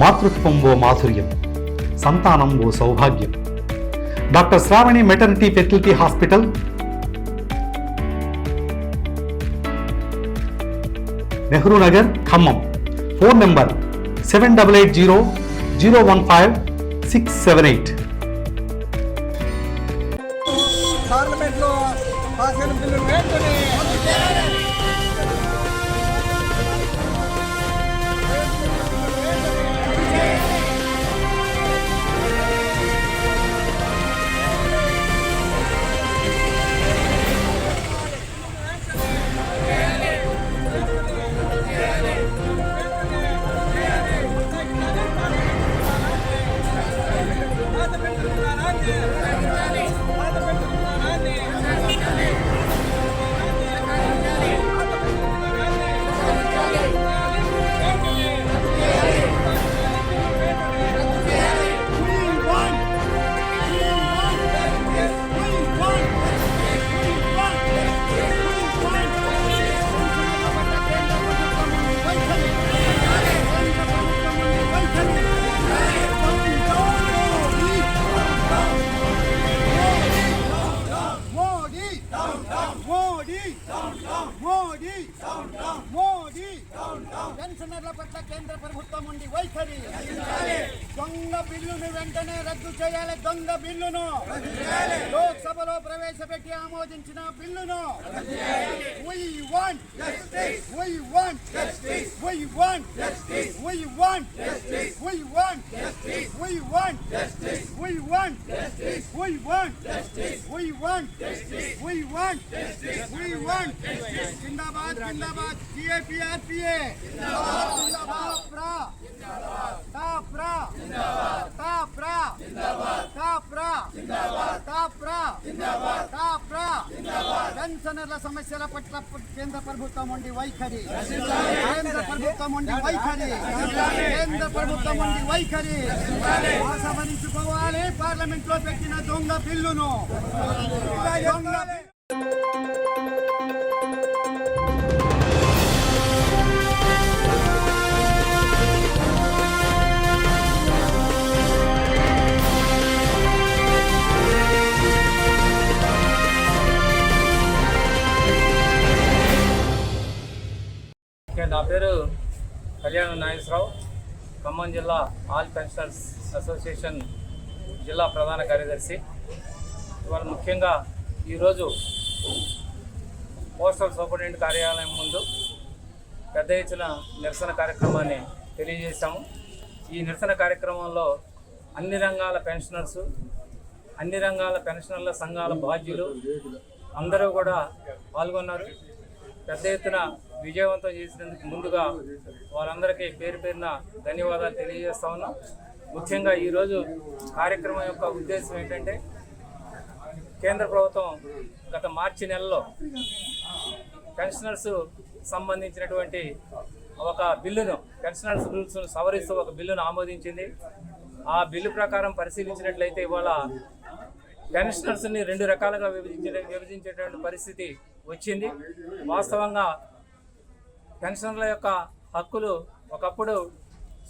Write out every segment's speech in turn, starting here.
మాతృత్వం ఓ మాధుర్యం సంతానం ఓ సౌభాగ్యం. Doctor Sravani maternity facility hospital. Nehru Nagar Khammam. Phone number seven double eight zero zero one five six seven eight. పార్లమెంట్లో పాస్ అయిన బిల్లును Villanor. We want justice. We want justice. We want justice. We want justice. We want justice. We want justice. We want justice. We want justice. We want justice. We want justice. We want justice. Zindabad, Zindabad, CAPRPA. Zindabad, Zindabad, Pra. Zindabad, Ta Pra. Zindabad, Ta Pra. Zindabad. పెన్షనర్ల సమస్యల పట్ల కేంద్ర ప్రభుత్వం ఉండి వైఖరి. కేంద్ర ప్రభుత్వం ఉండి వైఖరి. కేంద్ర ప్రభుత్వం ఉండి వైఖరి. ఆసమరించుకోవాలి పార్లమెంట్లో పెట్టిన దొంగ బిల్లును. దొంగ కళ్యాణ నాగేశ్వరరావు ఖమ్మం జిల్లా ఆల్ పెన్షనర్స్ అసోసియేషన్ జిల్లా ప్రధాన కార్యదర్శి. ఇవాళ ముఖ్యంగా ఈరోజు పోస్టల్ సూపరింటెండెంట్ కార్యాలయం ముందు పెద్ద ఎత్తున నిరసన కార్యక్రమాన్ని తెలియజేశాము. ఈ నిరసన కార్యక్రమంలో అన్ని రంగాల పెన్షనర్స్ అన్ని రంగాల పెన్షనర్ల సంఘాల బాధ్యులు అందరూ కూడా పాల్గొన్నారు. పెద్ద ఎత్తున విజయవంతం చేసినందుకు ముందుగా వారందరికీ పేరు పేరున ధన్యవాదాలు తెలియజేస్తా ఉన్నాం. ముఖ్యంగా ఈరోజు కార్యక్రమం యొక్క ఉద్దేశం ఏంటంటే కేంద్ర ప్రభుత్వం గత మార్చి నెలలో పెన్షనర్స్ సంబంధించినటువంటి ఒక బిల్లును పెన్షనర్స్ రూల్స్ను సవరిస్తూ ఒక బిల్లును ఆమోదించింది. ఆ బిల్లు ప్రకారం పరిశీలించినట్లయితే ఇవాళ పెన్షనర్స్ని రెండు రకాలుగా విభజించే విభజించేటువంటి పరిస్థితి వచ్చింది. వాస్తవంగా పెన్షనర్ల యొక్క హక్కులు ఒకప్పుడు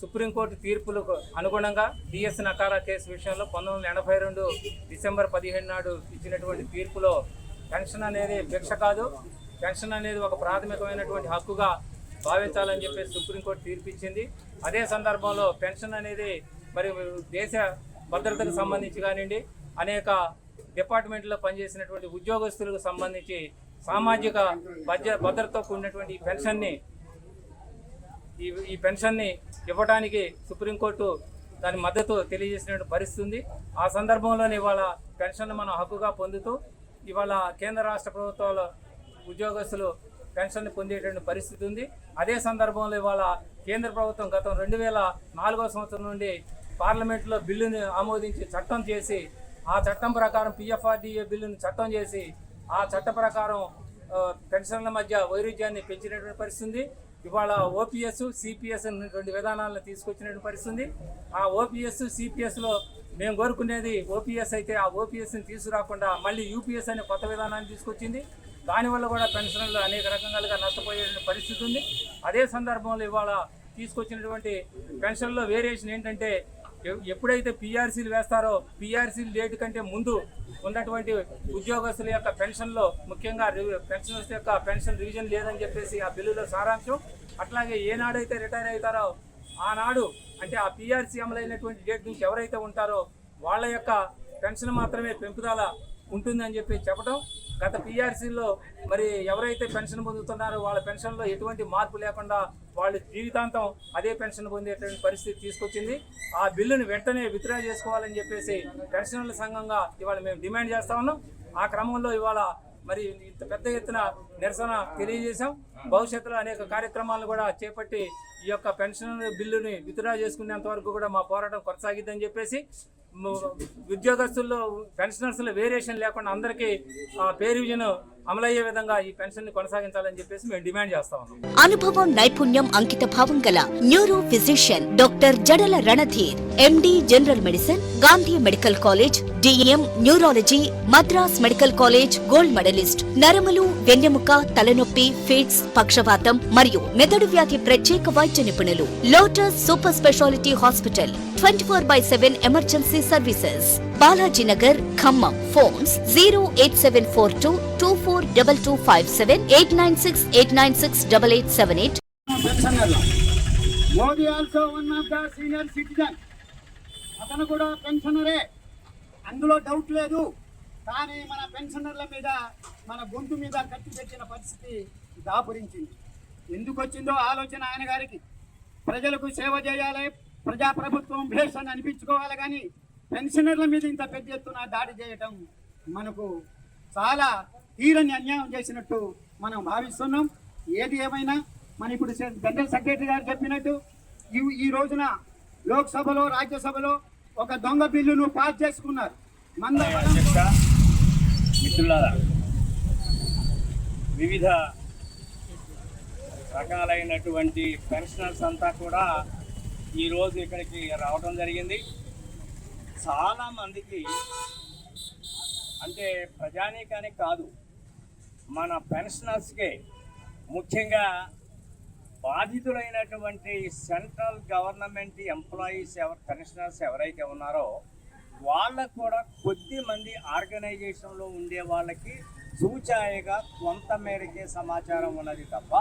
సుప్రీంకోర్టు తీర్పులకు అనుగుణంగా డిఎస్ నకారా కేసు విషయంలో పంతొమ్మిది వందల ఎనభై రెండు డిసెంబర్ పదిహేను నాడు ఇచ్చినటువంటి తీర్పులో పెన్షన్ అనేది భిక్ష కాదు. పెన్షన్ అనేది ఒక ప్రాథమికమైనటువంటి హక్కుగా భావించాలని చెప్పేసి సుప్రీంకోర్టు తీర్పిచ్చింది. అదే సందర్భంలో పెన్షన్ అనేది మరి దేశ భద్రతకు సంబంధించి కానివ్వండి అనేక డిపార్ట్మెంట్లో పనిచేసినటువంటి ఉద్యోగస్తులకు సంబంధించి సామాజిక భద్ర భద్రతతో కూడినటువంటి ఈ పెన్షన్ని ఈ ఈ పెన్షన్ని ఇవ్వడానికి సుప్రీంకోర్టు దాని మద్దతు తెలియజేసినట్టు భరిస్తుంది ఆ సందర్భంలోనే ఇవాళ పెన్షన్ మనం హక్కుగా పొందుతూ ఇవాళ కేంద్ర రాష్ట్ర ప్రభుత్వాల ఉద్యోగస్తులు పెన్షన్ పొందేటువంటి పరిస్థితి ఉంది. అదే సందర్భంలో ఇవాళ కేంద్ర ప్రభుత్వం గతం రెండు వేల నాలుగో సంవత్సరం నుండి పార్లమెంట్లో బిల్లును ఆమోదించి చట్టం చేసి ఆ చట్టం ప్రకారం పిఎఫ్ఆర్డిఏ బిల్లును చట్టం చేసి ఆ చట్ట ప్రకారం పెన్షన్ల మధ్య వైరుధ్యాన్ని పెంచినటువంటి పరిస్థితి ఇవాళ ఓపీఎస్ సిపిఎస్ రెండు విధానాలను తీసుకొచ్చినటువంటి పరిస్థితి ఆ ఓపీఎస్ సిపిఎస్లో మేము కోరుకునేది ఓపీఎస్ అయితే ఆ ఓపీఎస్ని తీసుకురాకుండా మళ్ళీ యూపీఎస్ అనే కొత్త విధానాన్ని తీసుకొచ్చింది. దానివల్ల కూడా పెన్షన్లు అనేక రకాలుగా నష్టపోయే పరిస్థితి ఉంది. అదే సందర్భంలో ఇవాళ తీసుకొచ్చినటువంటి పెన్షన్లో వేరియేషన్ ఏంటంటే ఎప్పుడైతే పీఆర్సీలు వేస్తారో పీఆర్సీలు డేట్ కంటే ముందు ఉన్నటువంటి ఉద్యోగస్తుల యొక్క పెన్షన్లో ముఖ్యంగా రివి- పెన్షనర్స్ యొక్క పెన్షన్ రివిజన్ లేదని చెప్పేసి ఆ బిల్లులో సారాంశం. అట్లాగే ఏనాడైతే రిటైర్ అవుతారో ఆనాడు అంటే ఆ పీఆర్సీ అమలైనటువంటి డేట్ నుంచి ఎవరైతే ఉంటారో వాళ్ళ యొక్క పెన్షన్ మాత్రమే పెంపుదల ఉంటుందని చెప్పి చెప్పడం గత పిఆర్సీలో మరి ఎవరైతే పెన్షన్ పొందుతున్నారో వాళ్ళ పెన్షన్లో ఎటువంటి మార్పు లేకుండా వాళ్ళు జీవితాంతం అదే పెన్షన్ పొందేటువంటి పరిస్థితి తీసుకొచ్చింది. ఆ బిల్లును వెంటనే విత్డ్రా చేసుకోవాలని చెప్పేసి పెన్షనర్ల సంఘంగా ఇవాళ మేము డిమాండ్ చేస్తా ఉన్నాం. ఆ క్రమంలో ఇవాళ మరి ఇంత పెద్ద ఎత్తున నిరసన తెలియజేశాం. భవిష్యత్తులో అనేక కార్యక్రమాలు కూడా చేపట్టి ఈ యొక్క పెన్షన్ బిల్లుని విత్డ్రా చేసుకునేంత వరకు కూడా మా పోరాటం కొనసాగిద్దని చెప్పేసి ఉద్యోగస్తుల్లో పెన్షనర్స్లో వేరియేషన్ లేకుండా అందరికీ పే రివిజన్ అమలయ్యే విధంగా ఈ పెన్షన్ కొనసాగించాలని చెప్పేసి మేము డిమాండ్ చేస్తా ఉన్నాం. అనుభవం నైపుణ్యం అంకిత భావం గల neuro physician doctor Jadala Ranadheer MD general medicine Gandhi medical college DM neurology Madras medical college gold medalist నరములు వెన్నెముక తలనొప్పి ఫిట్స్ పక్షవాతం మరియు మెదడు వ్యాధి ప్రత్యేక వైద్య నిపుణులు lotus super speciality hospital twenty four by seven emergency services Balaji Nagar Khammam phones zero eight seven four two two four double two five seven eight nine six eight nine six double eight seven eight Modi Modi also one of the senior citizen అతను కూడా పెన్షనరే అందులో doubt లేదు. కానీ మన పెన్షనర్ల మీద మన గొంతు మీద కట్టి పెట్టిన పరిస్థితి దాపురించింది. ఎందుకు వచ్చిందో ఆలోచన ఆయన గారికి. ప్రజలకు సేవ చేయాలి ప్రజాప్రభుత్వం భేష్ అని అనిపించుకోవాలి కానీ పెన్షనర్ల మీద ఇంత పెద్ద ఎత్తున దాడి చేయటం మనకు చాలా తీరని అన్యాయం చేసినట్టు మనం భావిస్తున్నాం. ఏది ఏమైనా మన ఇప్పుడు జనరల్ సెక్రటరీ గారు చెప్పినట్టు ఈ ఈ రోజున లోక్సభలో రాజ్యసభలో ఒక దొంగ బిల్లును పాస్ చేసుకున్నారు. మంద మిత్రులారా వివిధ రకాలైనటువంటి పెన్షనర్స్ అంతా కూడా ఈరోజు ఇక్కడికి రావడం జరిగింది. చాలా మందికి అంటే ప్రజానీకానికి కాదు మన పెన్షనర్స్కే ముఖ్యంగా బాధితులైనటువంటి సెంట్రల్ గవర్నమెంట్ ఎంప్లాయీస్ ఎవరు పెన్షనర్స్ ఎవరైతే ఉన్నారో వాళ్ళకు కూడా కొద్ది మంది ఆర్గనైజేషన్లో ఉండే వాళ్ళకి సూచాయగా కొంత మేరకే సమాచారం ఉన్నది తప్ప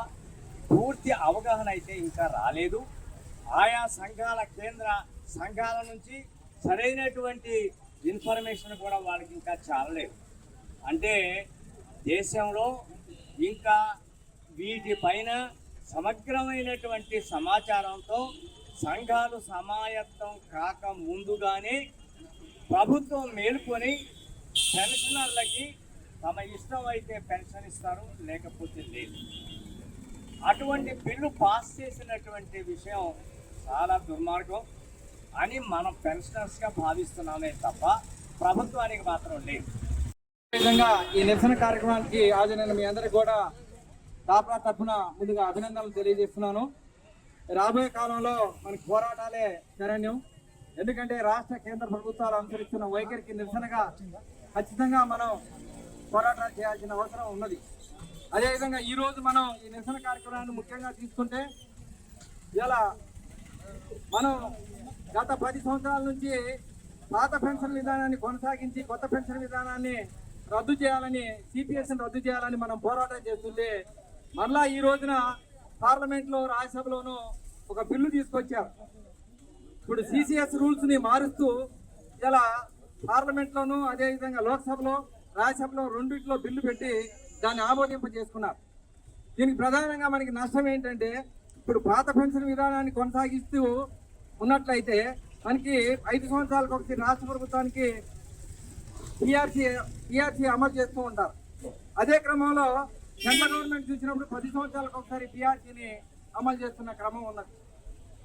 పూర్తి అవగాహన అయితే ఇంకా రాలేదు. ఆయా సంఘాల కేంద్ర సంఘాల నుంచి సరైనటువంటి ఇన్ఫర్మేషన్ కూడా వాళ్ళకి ఇంకా చాలలేదు. అంటే దేశంలో ఇంకా వీటిపైన సమగ్రమైనటువంటి సమాచారంతో సంఘాలు సమాయత్తం కాక ముందుగానే ప్రభుత్వం మేల్కొని పెన్షనర్లకి తమ ఇష్టం అయితే పెన్షన్ ఇస్తారు లేకపోతే లేదు. అటువంటి బిల్లు పాస్ చేసినటువంటి విషయం చాలా దుర్మార్గం అని మనం పెన్షనర్స్గా భావిస్తున్నామే తప్ప ప్రభుత్వానికి మాత్రం లేదు. విధంగా ఈ నిరసన కార్యక్రమానికి హాజరైన మీ అందరికి కూడా దాపరా తరఫున ముందుగా అభినందనలు తెలియజేస్తున్నాను. రాబోయే కాలంలో మనకి పోరాటాలే శరణ్యం. ఎందుకంటే రాష్ట్ర కేంద్ర ప్రభుత్వాలు అనుసరిస్తున్న వైఖరికి నిరసనగా ఖచ్చితంగా మనం పోరాటాలు చేయాల్సిన అవసరం ఉన్నది. అదేవిధంగా ఈరోజు మనం ఈ నిరసన కార్యక్రమాన్ని ముఖ్యంగా తీసుకుంటే ఇలా మనం గత పది సంవత్సరాల నుంచి పాత పెన్షన్ విధానాన్ని కొనసాగించి కొత్త పెన్షన్ విధానాన్ని రద్దు చేయాలని సిపిఎస్ని రద్దు చేయాలని మనం పోరాటం చేస్తుంటే మరలా ఈ రోజున పార్లమెంట్లో రాజ్యసభలోనూ ఒక బిల్లు తీసుకొచ్చారు. ఇప్పుడు సిసిఎస్ రూల్స్ని మారుస్తూ ఇలా పార్లమెంట్లోనూ అదేవిధంగా లోక్సభలో రాజ్యసభలో రెండింటిలో బిల్లు పెట్టి దాన్ని ఆమోదింప చేసుకున్నారు దీనికి ప్రధానంగా మనకి నష్టం ఏంటంటే ఇప్పుడు పాత పెన్షన్ విధానాన్ని కొనసాగిస్తూ ఉన్నట్లయితే మనకి ఐదు సంవత్సరాలకు ఒకటి రాష్ట్ర ప్రభుత్వానికి పిఆర్సీ పిఆర్సీ అమలు చేస్తూ ఉంటారు. అదే క్రమంలో సెంట్రల్ గవర్నమెంట్ చూసినప్పుడు పది సంవత్సరాలకు ఒకసారి పిఆర్సీని అమలు చేస్తున్న క్రమం ఉన్నది.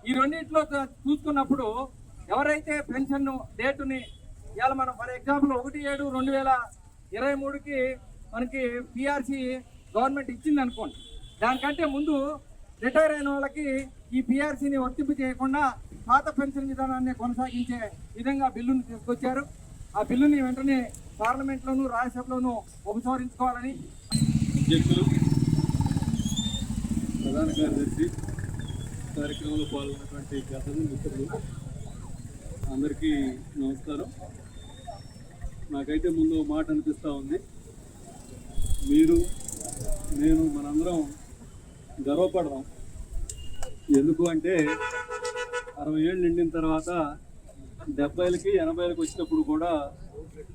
ఈ రెండింటిలో చూసుకున్నప్పుడు ఎవరైతే పెన్షన్ డేటుని ఇవాళ మనం ఫర్ ఎగ్జాంపుల్ ఒకటి ఏడు రెండు వేల ఇరవై మూడుకి మనకి పిఆర్సీ గవర్నమెంట్ ఇచ్చింది అనుకోండి దానికంటే ముందు రిటైర్ అయిన వాళ్ళకి ఈ పిఆర్సీని వర్తింపు చేయకుండా పాత పెన్షన్ విధానాన్ని కొనసాగించే విధంగా బిల్లును తీసుకొచ్చారు. ఆ బిల్లుని వెంటనే పార్లమెంట్లోను రాజ్యసభలోను ఉపసంహరించుకోవాలని అధ్యక్షులు ప్రధాన కార్యదర్శి కార్యక్రమంలో పాల్గొన్నటువంటి పెద్దలు మిత్రులు అందరికీ నమస్కారం. నాకైతే ముందు మాట అనిపిస్తూ ఉంది. మీరు నేను మనందరం గర్వపడదాం. ఎందుకు అంటే అరవై ఏళ్ళు నిండిన తర్వాత డెబ్బైలకి ఎనభైలకి వచ్చినప్పుడు కూడా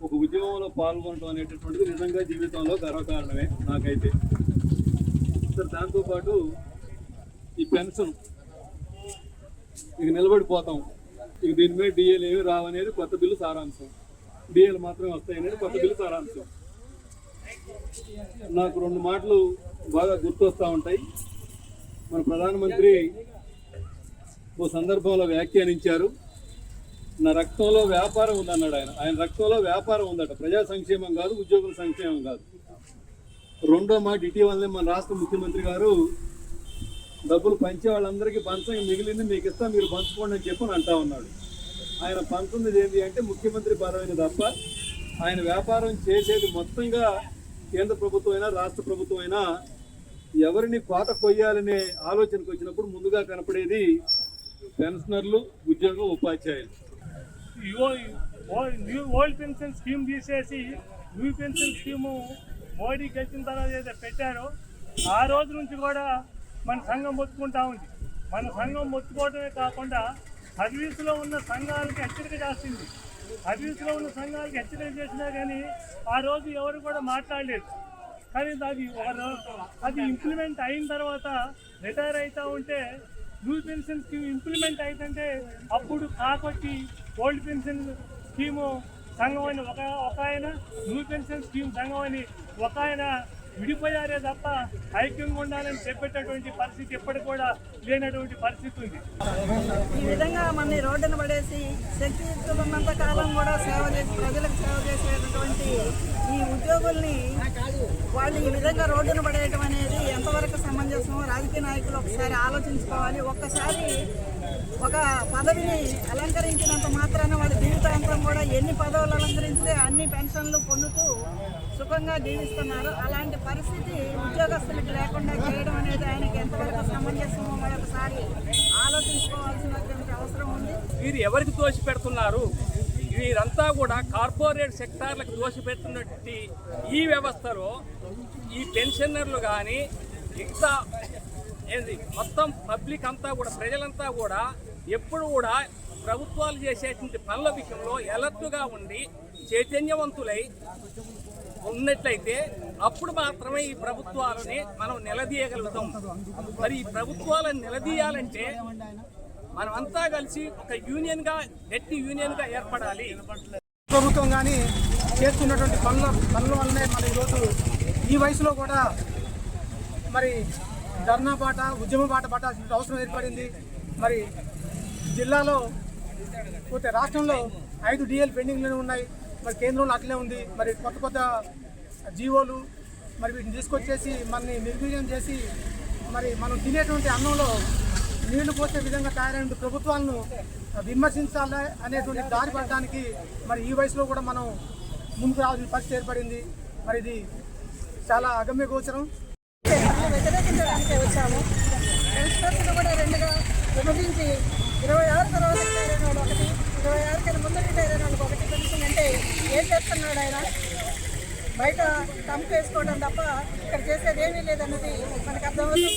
ఒక ఉద్యమంలో పాల్గొనడం అనేటటువంటిది నిజంగా జీవితంలో గర్వకారణమే నాకైతే. సార్ దాంతోపాటు ఈ పెన్షన్ ఇక నిలబడిపోతాం. ఇక దీని మీద డిఏలు ఏమి రావనేది కొత్త బిల్లు సారాంశం. డిఏలు మాత్రమే వస్తాయనేది కొత్త బిల్లు సారాంశం. నాకు రెండు మాటలు బాగా గుర్తొస్తూ ఉంటాయి. మన ప్రధానమంత్రి ఓ సందర్భంలో వ్యాఖ్యానించారు. నా రక్తంలో వ్యాపారం ఉందన్నాడు ఆయన. ఆయన రక్తంలో వ్యాపారం ఉందట. ప్రజా సంక్షేమం కాదు ఉద్యోగుల సంక్షేమం కాదు. రెండో మాట ఇటీవలనే మన రాష్ట్ర ముఖ్యమంత్రి గారు డబ్బులు పంచే వాళ్ళందరికీ పంచం మిగిలింది మీకు ఇస్తా మీరు పంచుకోండి అని చెప్పి అంటా ఉన్నాడు. ఆయన పంచుంది ఏంటి అంటే ముఖ్యమంత్రి పదవిని తప్ప ఆయన వ్యాపారం చేసేది మొత్తంగా కేంద్ర ప్రభుత్వం అయినా రాష్ట్ర ప్రభుత్వం అయినా ఎవరిని కోత కొయ్యాలనే ఆలోచనకు వచ్చినప్పుడు ముందుగా కనపడేది పెన్షనర్లు ఉద్యోగ ఉపాధ్యాయులు. న్యూ ఓల్డ్ పెన్షన్ స్కీమ్ తీసేసి న్యూ పెన్షన్ స్కీము మోడీ గెలిచిన తర్వాత ఏదో పెట్టారో ఆ రోజు నుంచి కూడా మన సంఘం మొత్తుకుంటా ఉంది. మన సంఘం మొత్తుకోవడమే కాకుండా సర్వీసులో ఉన్న సంఘాలకి హెచ్చరిక చేస్తుంది. సర్వీసులో ఉన్న సంఘాలకి హెచ్చరిక చేసినా కానీ ఆ రోజు ఎవరు కూడా మాట్లాడలేదు. కానీ అది అది ఇంప్లిమెంట్ అయిన తర్వాత రిటైర్ అవుతా ఉంటే న్యూ పెన్షన్ స్కీమ్ ఇంప్లిమెంట్ అవుతుంటే అప్పుడు కాకొచ్చి ఓల్డ్ పెన్షన్ స్కీము సంఘం అని ఒక ఒక ఆయన న్యూ పెన్షన్ స్కీమ్ సంఘం అని ఒక ఆయన విడిపోయారే తప్ప ఐక్యంగా ఉండాలని చెప్పేటటువంటి పరిస్థితి ఎప్పటికి కూడా లేనటువంటి పరిస్థితి ఉంది. ఈ విధంగా మన రోడ్డును పడేసి శక్తియుక్తులు ఉన్నంత కాలం కూడా సేవ చేసి ప్రజలకు సేవ చేసేటటువంటి ఈ ఉద్యోగుల్ని వాళ్ళు ఈ విధంగా రోడ్డును పడేయటం అనేది ఎంతవరకు సమంజసమో రాజకీయ నాయకులు ఒకసారి ఆలోచించుకోవాలి. ఒక్కసారి ఒక పదవిని అలంకరించినంత మాత్రాన వాళ్ళ జీవితాంతం కూడా ఎన్ని పదవులు అలంకరిస్తే అన్ని పెన్షన్లు పొందుతూ సుఖంగా జీవిస్తున్నారు. అలాంటి పరిస్థితి ఉద్యోగస్తులకు లేకుండా చేయడం అనేది ఆయనకి ఎంతవరకు సమంజసమో మరొకసారి ఆలోచించుకోవాల్సినటువంటి అవసరం ఉంది. వీరు ఎవరికి దోషి పెడుతున్నారు వీరంతా కూడా కార్పొరేట్ సెక్టార్లకు దోషి పెడుతున్నటువంటి ఈ వ్యవస్థలో ఈ పెన్షనర్లు కానీ ఇంకా ఏంది మొత్తం పబ్లిక్ అంతా కూడా ప్రజలంతా కూడా ఎప్పుడు కూడా ప్రభుత్వాలు చేసేటువంటి పనుల విషయంలో ఎలర్ట్గా ఉండి చైతన్యవంతులై ఉన్నట్లయితే అప్పుడు మాత్రమే ఈ ప్రభుత్వాలని మనం నిలదీయగలుగుతాం. మరి ఈ ప్రభుత్వాలను నిలదీయాలంటే మనమంతా కలిసి ఒక యూనియన్గా గట్టి యూనియన్గా ఏర్పడాలి. ప్రభుత్వం కానీ చేస్తున్నటువంటి పనుల పనుల వల్లనే మన ఈరోజు ఈ వయసులో కూడా మరి ధర్నా బాట ఉద్యమ బాట పట్టాల్సిన అవసరం ఏర్పడింది. మరి జిల్లాలో పోతే రాష్ట్రంలో ఐదు డిఎల్ పెండింగ్లోనే ఉన్నాయి. మరి కేంద్రంలో అట్లే ఉంది. మరి కొత్త కొత్త జీవోలు మరి వీటిని తీసుకొచ్చేసి మనని నిర్వీర్యం చేసి మరి మనం తినేటువంటి అన్నంలో నీళ్ళు పోసే విధంగా తయారైన ప్రభుత్వాలను విమర్శించాలి అనేటువంటి దారి పడడానికి మరి ఈ వయసులో కూడా మనం ముందుకు రావాల్సిన పరిస్థితి ఏర్పడింది. మరి ఇది చాలా అగమ్య గోచరం. వ్యతిరేకించడానికి వచ్చాము. కూడా రెండుగా విభజించి ఇరవై ఆరు తర్వాత రిటైర్ అయిన వాళ్ళు ఒకటి ఇరవై ఆరు కన్నా ముందు రిటైర్ అయిన వాళ్ళకి ఒకటి పెన్షన్ అంటే ఏం చేస్తున్నాడు ఆయన? బయట టంప్ వేసుకోవడం తప్ప ఇక్కడ చేసేది ఏమీ లేదన్నది మనకు అర్థమవుతుంది.